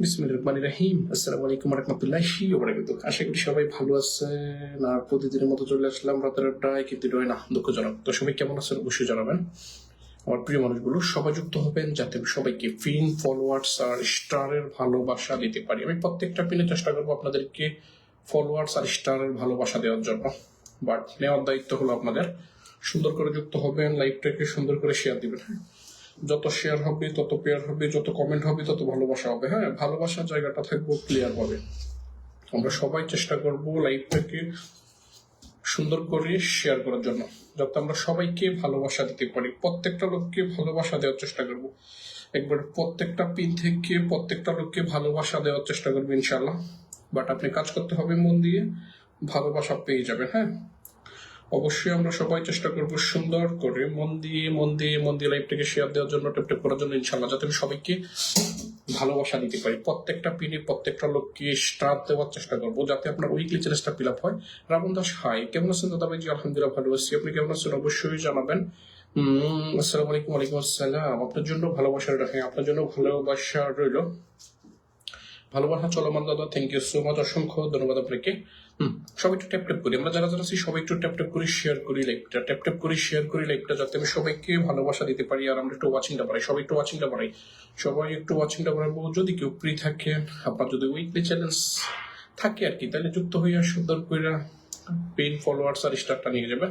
আমার প্রিয় মানুষগুলো হবেন যাতে সবাইকে ফিন ফলোয়ার্স আর স্টারের ভালোবাসা দিতে পারি। আমি প্রত্যেকটা পিনে চেষ্টা করব আপনাদেরকে ফলোয়ার্স আর স্টারের ভালোবাসা দেওয়ার জন্য। বাট নেওয়ার দায়িত্ব হলো আপনাদের। সুন্দর করে যুক্ত হবেন লাইভটাকে সুন্দর করে শেয়ার দিবেন। হ্যাঁ যত শেয়ার হবে, তত পেয়ার হবে, যত কমেন্ট হবে, তত ভালোবাসা হবে। হ্যাঁ ভালোবাসার জায়গাটা থাকব ক্লিয়ার হবে আমরা সবাই চেষ্টা করব লাইভটাকে সুন্দর করে শেয়ার করার জন্য, যাতে আমরা সবাইকে ভালোবাসা দিতে পারি। প্রত্যেকটা লোককে ভালোবাসা দেওয়ার চেষ্টা করব। একবার প্রত্যেকটা পিন থেকে প্রত্যেকটা লোককে ভালোবাসা দেওয়ার চেষ্টা করব ইনশাল্লাহ বাট আপনি কাজ করতে হবে মন দিয়ে, ভালোবাসা পেয়ে যাবেন হ্যাঁ? অবশ্যই আমরা সবাই চেষ্টা করব সুন্দর করে মন দিয়ে মন দিয়ে মন দিয়ে লাইভটাকে শেয়ার দেওয়ার জন্য টেপ টেপ করার জন্য ইনশাল্লাহ যাতে আমি সবাইকে ভালোবাসা দিতে পারি। প্রত্যেকটা পিনে প্রত্যেকটা লোককে স্টার দেওয়ার চেষ্টা করব, যাতে আপনার উইকলি চ্যালেঞ্জটা ফিল আপ হয়। রাবণ দাস হাই কেমন আছেন দাদা ভাই জি আলহামদুলিল্লাহ ভালো আছি। আপনি কেমন আছেন? অবশ্যই জানাবেন। আসসালামু আলাইকুম, ওয়ালাইকুম আসসালাম। আপনার জন্য ভালোবাসা রাখে আপনার জন্য ভালোবাসা রইল। ভালোবাসা চলমান দাদা থ্যাংক ইউ সো মাচ অসংখ্য ধন্যবাদ আপনাকে। হুম, সবাই একটু ট্যাপ ট্যাপ করি আমরা যারা যারা আছি সবাই একটু ট্যাপ ট্যাপ করি শেয়ার করি লাইভটা ট্যাপ ট্যাপ করি শেয়ার করি লাইভটা যাতে আমি সবাইকে ভালোবাসা দিতে পারি আর আমরা একটু ওয়াচিংটা বাড়াই সবাই একটু ওয়াচিংটা বাড়াই সবাই একটু ওয়াচিংটা বাড়াবো যদি কেউ ফ্রি থাকে আপনার যদি উইকলি চ্যালেঞ্জ থাকে আর কি তাহলে যুক্ত হইয়া সুন্দর করে পেইন ফলোয়ার্স আর স্টারটা নিয়ে যাবে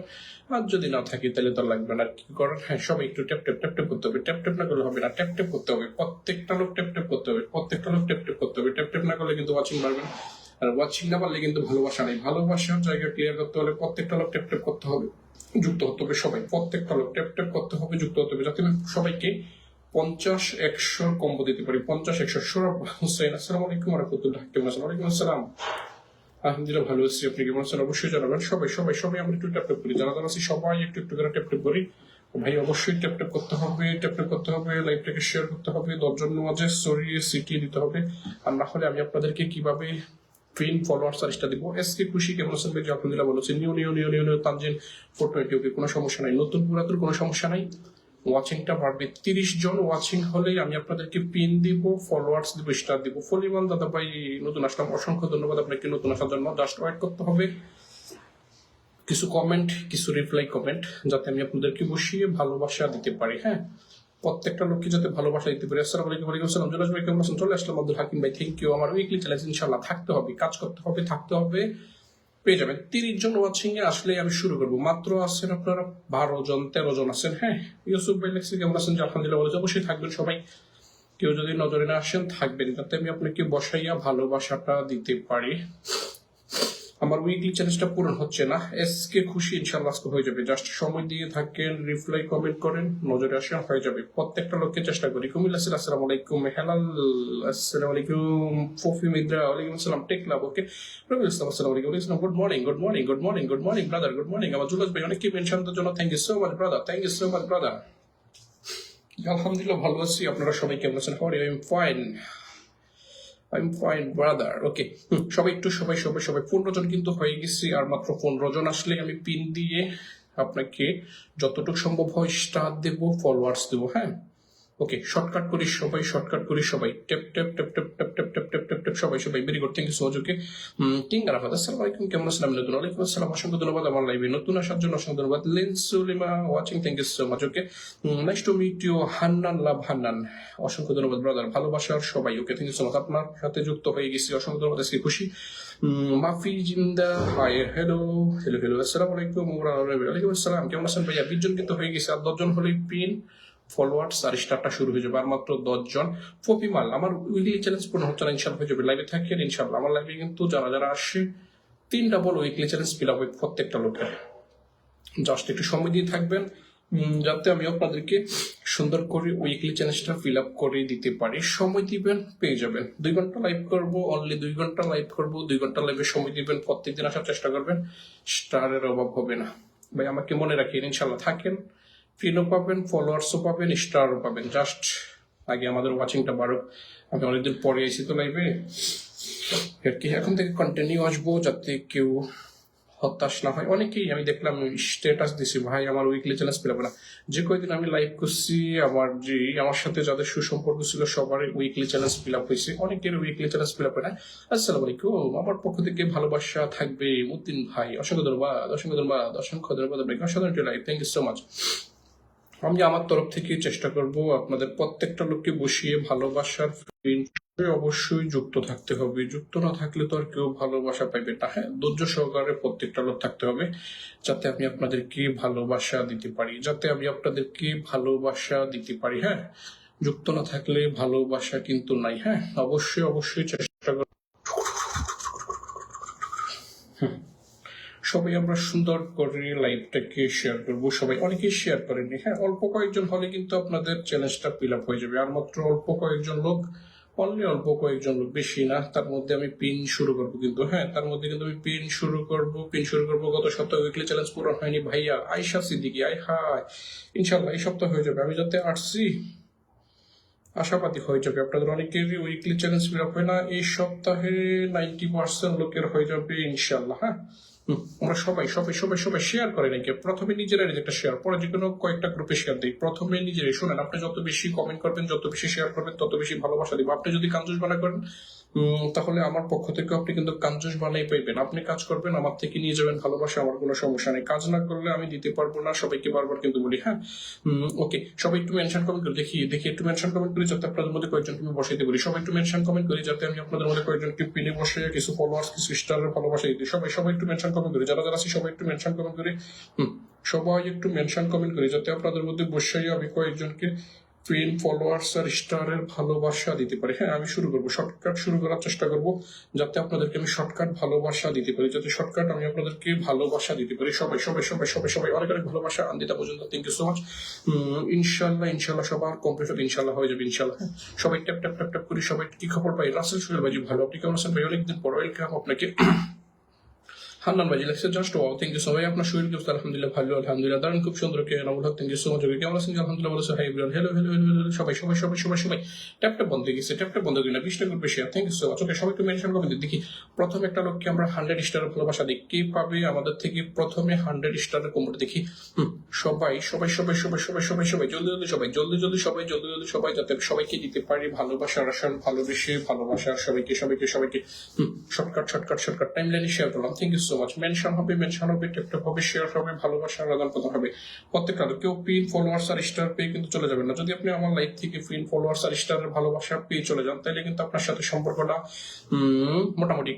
আর যদি না থাকে তাহলে তো লাগবে না কি করার হ্যাঁ সবাই একটু ট্যাপ ট্যাপ ট্যাপ ট্যাপ করতে হবে ট্যাপ ট্যাপ না করলে হবে না ট্যাপ ট্যাপ করতে হবে প্রত্যেকটা লোক ট্যাপ ট্যাপ করতে হবে প্রত্যেকটা লোক ট্যাপ ট্যাপ করতে হবে ট্যাপ ট্যাপ না করলে কিন্তু ওয়াচিং পারবে না আর ওয়াচিং না পারলে কিন্তু ভালোবাসা নেই। ভালোবাসার জায়গা ক্লিয়ার করতে হলে প্রত্যেকটা লোক ট্যাপ ট্যাপ করতে হবে, যুক্ত হতে হবে সবাই। প্রত্যেকটা লোক ট্যাপ ট্যাপ করতে হবে, যুক্ত হতে হবে, যাতে সবাইকে পঞ্চাশ একশো কম্বো দিতে পারি। পঞ্চাশ একশো। সৌরভ হোসেন আসসালামু আলাইকুম রহমতুল্লাহ কেমন আছেন? ওয়ালাইকুম আসসালাম। আলহামদুলিল্লাহ ভালো আছি। আপনি কেমন আছেন? অবশ্যই জানাবেন। সবাই সবাই সবাই আমরা একটু ট্যাপ ট্যাপ করি। যারা যারা আছি, সবাই একটু একটু করে ট্যাপ ট্যাপ করি। ভাই, অবশ্যই ট্যাপ ট্যাপ করতে হবে ট্যাপ ট্যাপ করতে হবে লাইভটাকে শেয়ার করতে হবে, দশজন মাঝে সরিয়ে সিটিয়ে দিতে হবে। আর না হলে আমি আপনাদেরকে কীভাবে ট্রেন ফলোয়ার সার্চটা দিব। এসকে খুশি কেমন আছেন ভাই আলহামদুলিল্লাহ ভালো আছি new new new new new Tanjin four twenty okay কোনো সমস্যা নাই। নতুন পুরাতন কোনো সমস্যা নাই। ওয়াচিংটা বাড়বে। তিরিশ জন ওয়াচিং হলেই আমি আপনাদেরকে পিন দিব ফলোয়ার্স দিব স্টার দিব। ফলিমান দাদা ভাই নতুন আসলাম। অসংখ্য ধন্যবাদ আপনাকে, নতুন আসার জন্য। জাস্ট ওয়েট করতে হবে। কিছু কমেন্ট কিছু রিপ্লাই কমেন্ট যাতে আমি আপনাদেরকে বসিয়ে ভালোবাসা দিতে পারি হ্যাঁ? প্রত্যেকটা লোককে যাতে ভালোবাসা দিতে পারি। আসসালামু আলাইকুম, ওয়ালাইকুম আসসালাম। জোনাস ভাই কেমন আছেন? চলে আসলাম আব্দুল হাকিম ভাই। থ্যাংক ইউ আমার উইকলি চ্যালেঞ্জ ইনশাল্লাহ থাকতে হবে, কাজ করতে হবে, থাকতে হবে। পেয়ে যাবেন। তিরিশ জন ওয়াচিং এ আসলে আমি শুরু করব। মাত্র আছেন আপনারা বারো জন, তেরো জন আছেন। হ্যাঁ ইউসুফ ভাই লেখছি কেমন আছেন? যে আলহামদুলিল্লাহ বলে অবশ্যই থাকবেন সবাই। কেউ যদি নজরে না আসেন, থাকবেন। যাতে আমি আপনাকে বসাইয়া ভালোবাসাটা দিতে পারি। আমার উইকলি চ্যালেঞ্জটা পূরণ হচ্ছে না। এসকে খুশি ইনশাল্লাহ আজকে হয়ে যাবে। জাস্ট সময় দিয়ে থাকেন রিপ্লাই কমেন্ট করেন, নজরে আসেন হয়ে যাবে। প্রত্যেকটা লোককে চেষ্টা করি। কুমিল্লা সিল আসসালামু আলাইকুম। হেলাল, আসসালামু আলাইকুম। ফফি মিদ্রা, ওয়ালাইকুম আসসালাম। টেক লাভ ওকে রবিউল ইসলাম, আসসালামু আলাইকুম। ওয়ালাইকুম good morning good morning good morning good morning brother good morning আমার জুলাস ভাই, অনেককে মেনশন জন্য thank you so much brother thank you so much brother আলহামদুলিল্লাহ, ভালো আছি। আপনারা সবাই কেমন আছেন? How I am fine I am fine brother okay সবাই একটু সবাই সবাই সবাই। পনেরো জন কিন্তু হয়ে গেছি, আর মাত্র পনেরো জন আসলে আমি পিন দিয়ে আপনাকে যতটুকু সম্ভব হয় স্টার দেবো ফলোয়ার্স দেবো হ্যাঁ? ওকে শর্টকাট করি সবাই শর্টকাট করি সবাই tap tap tap tap tap tap tap tap tap tap সবাই সবাই very good thank you so much okay king Arafat আসসালামু আলাইকুম কেমন আছেন নতুন ওয়ালাইকুম আসসালাম অসংখ্য ধন্যবাদ আমার লাইভে নতুন আসার জন্য অসংখ্য ধন্যবাদ লেন্সুলিমা watching thank you so much okay nice to meet you Hannan love Hannan অসংখ্য ধন্যবাদ ব্রাদার ভালোবাসার সবাই okay thank you so much আপনার সাথে যুক্ত হয়ে গেছি অসংখ্য ধন্যবাদ আজকে খুশি মাফি জিন্দা হাই হ্যালো হ্যালো হ্যালো আসসালামু আলাইকুম ওয়ালাইকুম আসসালাম কেমন আছেন ভাইয়া বিশ জন কিন্তু হয়ে গেছে আর দশজন হলেই পিন ফলোয়ার্স আর স্টারটা শুরু হয়ে যাবে আর মাত্র দশজন। ফপিমাল আমার উইকলি চ্যালেঞ্জ পূর্ণ হচ্ছে না ইনশাল্লাহ হয়ে যাবে। লাইভে থাকি আর ইনশাল্লাহ আমার লাইভে কিন্তু যারা যারা আসে, তিন double weekly challenge fill up প্রত্যেকটা লোকের। জাস্ট একটু সময় দিয়ে থাকবেন যাতে আমি আপনাদেরকে সুন্দর করে উইকলি চ্যালেঞ্জটা ফিল আপ করে দিতে পারি। সময় দিবেন, পেয়ে যাবেন। দুই ঘণ্টা লাইভ করব অনলি দুই ঘণ্টা লাইভ করব, দুই ঘণ্টা লাইভে সময় দিবেন, প্রত্যেকদিন আসার চেষ্টা করবেন। স্টারের অভাব হবে না। ভাই, আমাকে মনে রাখেন ইনশাল্লাহ থাকেন। ফিনও পাবেন ফলোয়ার্সও পাবেন স্টারও পাবেন জাস্ট আগে আমাদের ওয়াচিংটা বাড়ুক আমি অনেকদিন পরে এসেছি তো লাইভে আর কি এখন থেকে কন্টিনিউ আসব যাতে কেউ হতাশ না হয় অনেকেই আমি দেখলাম স্ট্যাটাস দিছি ভাই আমার উইকলি চ্যালেঞ্জ পেলাম না যে কয়দিন আমি লাইভ করছি আমার যে আমার সাথে যাদের সুসম্পর্ক ছিল সবার উইকলি চ্যালেঞ্জ ফিল আপ হয়েছে অনেকের উইকলি চ্যালেঞ্জ ফিল আপ হয় না আসসালামু আলাইকুম আমার পক্ষ থেকে ভালোবাসা থাকবে মুদ্দিন ভাই অসংখ্য ধন্যবাদ অসংখ্য ধন্যবাদ অসংখ্য ধন্যবাদ অসাধারণ live thank you so much আমি আমার তরফ থেকে চেষ্টা করব আপনাদের প্রত্যেকটা লোককে বসিয়ে ভালোবাসার অবশ্যই যুক্ত থাকতে হবে। যুক্ত না থাকলে তো আর কেউ ভালোবাসা পাইবে না। হ্যাঁ ধৈর্য সহকারে প্রত্যেকটা লোক থাকতে হবে যাতে আমি আপনাদেরকে ভালোবাসা দিতে পারি, যাতে আমি আপনাদেরকে ভালোবাসা দিতে পারি। হ্যাঁ যুক্ত না থাকলে ভালোবাসা কিন্তু নাই। হ্যাঁ অবশ্যই অবশ্যই চেষ্টা করব সবাই আমরা সুন্দর করে লাইভটাকে শেয়ার করব। সবাই অনেকেই শেয়ার করেননি। হ্যাঁ অল্প কয়েকজন হলে কিন্তু আপনাদের চ্যালেঞ্জটা ফিল আপ হয়ে যাবে। আর মাত্র অল্প কয়েকজন লোক অনলি অল্প কয়েকজন লোক বেশি না। তার মধ্যে আমি পিন শুরু করব কিন্তু। হ্যাঁ তার মধ্যে কিন্তু আমি পিন শুরু করব। পিন শুরু করব গত সপ্তাহে উইকলি চ্যালেঞ্জ পূরণ হয়নি। ভাইয়া আয়সা সিদ্দিকি, আয় হায়। ইনশাল্লাহ এই সপ্তাহ হয়ে যাবে। আমি যাতে আসছি আশাবাদী হয়ে যাবে। আপনাদের অনেকেরই উইকলি চ্যালেঞ্জ ফিল আপ হয় না, এই সপ্তাহে নাইনটি পার্সেন্ট লোকের হয়ে যাবে ইনশাল্লাহ হ্যাঁ? আমরা সবাই সবাই সবাই সবাই শেয়ার করে নাকি? প্রথমে নিজেরা একটা শেয়ার পরে যে কোনো কয়েকটা গ্রুপে শেয়ার দিই। প্রথমে নিজেরাই, শোনেন, আপনি যত বেশি কমেন্ট করবেন, যত বেশি শেয়ার করবেন, তত বেশি ভালোবাসা দিব। আপনি যদি কাঞ্জুস বানা করেন তাহলে আমার পক্ষ থেকে আপনি কিন্তু কাঞ্জুস বানাই পাইবেন। আপনি কাজ করবেন, আমার থেকে নিয়ে যাবেন ভালোবাসা, আমার কোনো সমস্যা নেই। কাজ না করলে আমি দিতে পারব না, সবাইকে বারবার কিন্তু বলি হ্যাঁ? ওকে, সবাই একটু মেনশন কমেন্ট করে দেখি দেখি একটু মেনশন কমেন্ট করি যাতে আপনাদের মধ্যে কয়েকজনকে আমি বসাইতে বলি সবাই একটু মেনশন কমেন্ট করি যাতে আমি আপনাদের মধ্যে কয়েকজনকে পিনে বসে, কিছু ফলোয়ার্স কিছু স্টারের ভালোবাসা দিই সবাই সবাই একটু মেনশন কমেন্ট করি, যারা যারা আছি সবাই একটু মেনশন কমেন্ট করি সবাই একটু মেনশন কমেন্ট করি যাতে আপনাদের মধ্যে বসেই আমি কয়েকজনকে ফ্রেন্ড ফলোয়ার্স আর স্টারের ভালোবাসা দিতে পারি। হ্যাঁ আমি শুরু করব। শর্টকাট শুরু করার চেষ্টা করব, যাতে আপনাদেরকে আমি শর্টকাট ভালোবাসা দিতে পারি। যাতে শর্টকাট আমি আপনাদেরকে ভালোবাসা দিতে পারি। সবাই সবাই সবাই সবাই সবাই অনেক অনেক ভালোবাসা আন্দিতা পর্যন্ত। থ্যাংক ইউ সো মাচ ইনশাল্লাহ ইনশাল্লাহ সবার কমপ্লিট ইনশাল্লাহ হয়ে যাবে ইনশাল্লাহ হ্যাঁ সবাই ট্যাপ ট্যাপ ট্যাপ ট্যাপ করি সবাই কি খবর পাই? রাসেল সুহেল ভাই ভালো। আপনি কেমন আছেন ভাই? অনেকদিন পর। ওয়েলকাম আপনাকে। হান্নান ভাই লেখছে just wow thank you so ভাই আপনার শরীর কেমন আলহামদুলিল্লাহ ভালো, আলহামদুলিল্লাহ। দারুণ, খুব সুন্দর কে Namul Haque thank you so much okay কেমন আছেন? আলহামদুলিল্লাহ বলেছে হাই ব্রান হ্যালো হ্যালো হ্যালো হ্যালো সবাই সবাই সবাই সবাই সবাই। ট্যাপ ট্যাপ বন্ধ হয়ে গেছে ট্যাপ ট্যাপ বন্ধ হয়ে গেলে বিশটা গ্রুপে share thank you so much okay সবাই একটু মেনশন করবেন দেখি, প্রথমে একটা লোককে আমরা হান্ড্রেড স্টারের ভালোবাসা দিই। কে পাবে আমাদের থেকে প্রথমে হান্ড্রেড স্টারের কমোড দেখি? সবাই সবাই সবাই সবাই সবাই সবাই সবাই, জলদি জলদি, সবাই, জলদি জলদি, সবাই, জলদি জলদি, সবাই, যাতে সবাইকে দিতে পারি ভালোবাসা আসান ভালোবেসে ভালোবাসার সবাইকে সবাইকে সবাইকে। শর্টকাট শর্টকাট শর্টকাট টাইম লাইনে শেয়ার করলাম। Thank you so much mention হবে মেনশন হবে টেপটেপ হবে শেয়ার হবে, ভালোবাসার আদান প্রদান হবে। প্রত্যেকটা কেউ পিন ফলোয়ার্স আর স্টার পেয়ে কিন্তু চলে যাবেন না। যদি আপনি আমার লাইফ থেকে পিন ফলোয়ার্স আর স্টারের ভালোবাসা পেয়ে চলে যান, তাহলে কিন্তু আপনার সাথে সম্পর্কটা মোটামুটি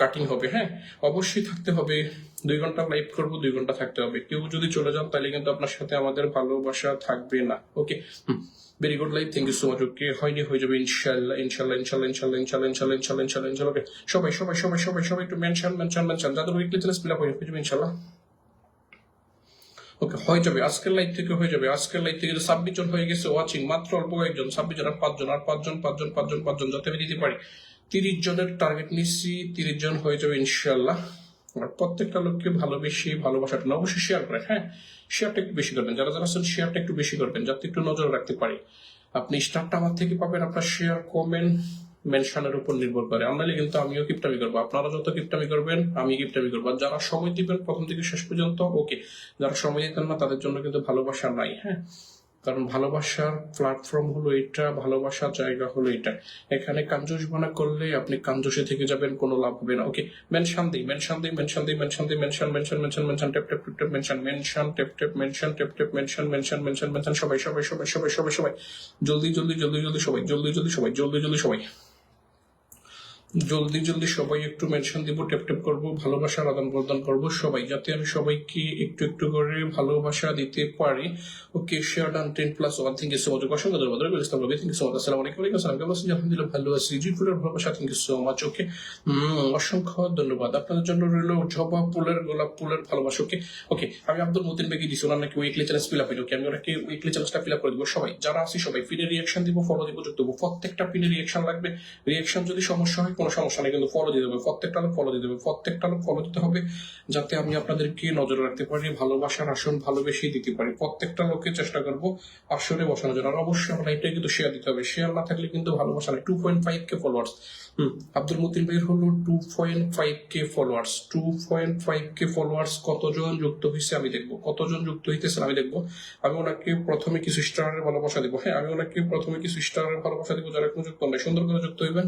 কাটিং হবে হ্যাঁ? অবশ্যই থাকতে হবে। দুই ঘণ্টা লাইভ করব, দুই ঘণ্টা থাকতে হবে। কেউ যদি চলে যান, তাহলে কিন্তু আপনার সাথে আমাদের ভালোবাসা থাকবে না। Okay very good life thank you so much okay হয়নি, হয়ে যাবে ইনশাল্লাহ ইনশাল্লাহ ইনশাল্লাহ ইনশাল্লাহ ইনশাল্লাহ ইনশাল্লাহ ইনশাল্লাহ ইনশাল্লাহ ইনশাল্লাহ ওকে সবাই সবাই সবাই সবাই সবাই একটু মেনশন মেনশন মেনশন যাদের উইকলি চ্যালেঞ্জ ফিল আপ হয়ে যাবে ইনশাল্লাহ ওকে হয়ে যাবে। আজকের লাইভ থেকে হয়ে যাবে। আজকের লাইভ থেকে ছাব্বিশ জন হয়ে গেছে ওয়াচিং মাত্র অল্প কয়েকজন, ছাব্বিশ জন আর পাঁচজন আর পাঁচজন পাঁচজন পাঁচজন পাঁচজন যাতে আমি দিতে পারি। তিরিশ জনের টার্গেট নিচ্ছি, তিরিশ জন হয়ে যাবে ইনশাল্লাহ আর প্রত্যেকটা লোককে ভালোবেসে ভালোবাসাটা অবশ্যই শেয়ার করেন হ্যাঁ? শেয়ারটা একটু বেশি করবেন। যারা যারা শেয়ারটা একটু বেশি করবেন, যাতে একটু নজর রাখতে পারি। আপনি স্টারটা আমার থেকে পাবেন, আপনার শেয়ার কমেন্ট মেনশনের উপর নির্ভর করে। আমরা কিন্তু আমিও কিপটামি করব। আপনারা যত কিপটামি করবেন, আমি কিপটামি করব। যারা সময় দিবেন প্রথম থেকে শেষ পর্যন্ত ওকে যারা সময় দিতেন না, তাদের জন্য কিন্তু ভালোবাসা নাই হ্যাঁ? কারণ ভালোবাসার প্ল্যাটফর্ম হলো এটা ভালোবাসার জায়গা হলো এটা এখানে কাঞ্জুস বানা করলে আপনি কাঞ্জুসে থেকে যাবেন কোনো লাভ হবে না ওকে মেনশন দিই মেনশন দিই মেনশন দিই মেনশন দিই mention mention mention mention tap tap tap mention mention tap tap mention tap tap mention mention mention mention সবাই সবাই সবাই সবাই সবাই সবাই জলদি জলদি জলদি জলদি সবাই জলদি জলদি সবাই জলদি জলদি সবাই জলদি জলদি সবাই একটু মেনশন দিব টেপ টেপ করব ভালোবাসার আদান প্রদান করব সবাই, যাতে আমি সবাইকে একটু একটু করে ভালোবাসা দিতে পারি। Okay share done ten plus one thank you so much অসংখ্য ধন্যবাদ Robil Islam Robi thank you so much আসসালামু আলাইকুম, ওয়ালাইকুম আসসালাম, কেমন আছেন? আলহামদুলিল্লাহ ভালো আছি জি ফুলের ভালোবাসা thank you so much okay অসংখ্য ধন্যবাদ, আপনাদের জন্য রইল জবা ফুলের, গোলাপ ফুলের ভালোবাসা ওকে ওকে আমি আব্দুল মতিন বেগে দিছি, ওনার নাকি weekly challenge fill up okay আমি ওনাকে উইকলি চ্যালেঞ্জটা ফিল আপ করে দিব। সবাই, যারা আছি সবাই পিনে রিয়াকশন দিব ফলো দিব, যুক্ত দেবো প্রত্যেকটা পিনে রিয়াকশন লাগবে রিয়াকশন যদি সমস্যা হয় কোনো সমস্যা নেই, কিন্তু ফলো দিতে হবে প্রত্যেকটা লোক ফলো দিতে হবে প্রত্যেকটা লোক ফলো দিতে হবে যাতে আমি আপনাদেরকে নজরে রাখতে পারি, ভালোবাসার আসন ভালোবেসে দিতে পারি। প্রত্যেকটা লোককে চেষ্টা করব আসরে বসানোর জন্য। আর অবশ্যই আমার লাইফটা কিন্তু শেয়ার দিতে হবে। শেয়ার না থাকলে কিন্তু ভালোবাসা two point five K followers হুম, আব্দুল মতিন ভাইয়ের হলো two point five K followers two point five K followers কতজন যুক্ত হয়েছে আমি দেখব। কতজন যুক্ত হইতেছে আমি দেখব। আমি ওনাকে প্রথমে কিছু স্টারের ভালোবাসা দিব। হ্যাঁ আমি ওনাকে প্রথমে কিছু স্টারের ভালোবাসা দিব যারা কোনো যুক্ত নাই। সুন্দর করে যুক্ত হইবেন।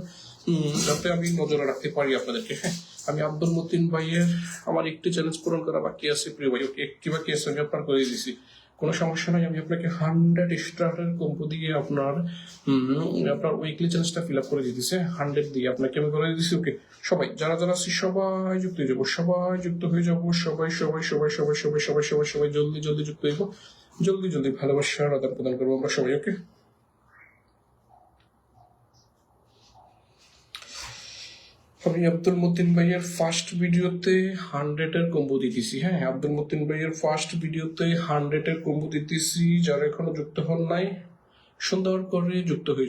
যাতে আমি নজরে রাখতে পারি আপনাদেরকে হ্যাঁ আমি আব্দুল মতিন ভাইয়ের আমার একটি চ্যালেঞ্জ পূরণ করা বাকি আছে প্রিয় ভাই ওকে একটি বাকি আছে আমি আপনার করে দিয়েছি কোনো সমস্যা নাই আমি আপনাকে হান্ড্রেড স্টারের কম্পো দিয়ে আপনার আপনার উইকলি চ্যালেঞ্জটা ফিল আপ করে দিতেছে হান্ড্রেড দিয়ে আপনাকে আমি করে দিয়েছি ওকে সবাই যারা যারা আছি সবাই যুক্ত হয়ে যাব সবাই যুক্ত হয়ে যাব সবাই সবাই সবাই সবাই সবাই সবাই সবাই সবাই জলদি জলদি যুক্ত হইব জলদি জলদি ভালোবাসার আদান প্রদান করব আমরা সবাই ওকে আমি আব্দুল মতিন ভাইয়ের ফার্স্ট ভিডিওতে হান্ড্রেডের কম্বো দিতেছি হ্যাঁ আব্দুল মতিন ভাইয়ের ফার্স্ট ভিডিওতে হান্ড্রেডের কম্বো দিতেছি যারা এখনও যুক্ত হন নাই সুন্দর করে যুক্ত হয়ে।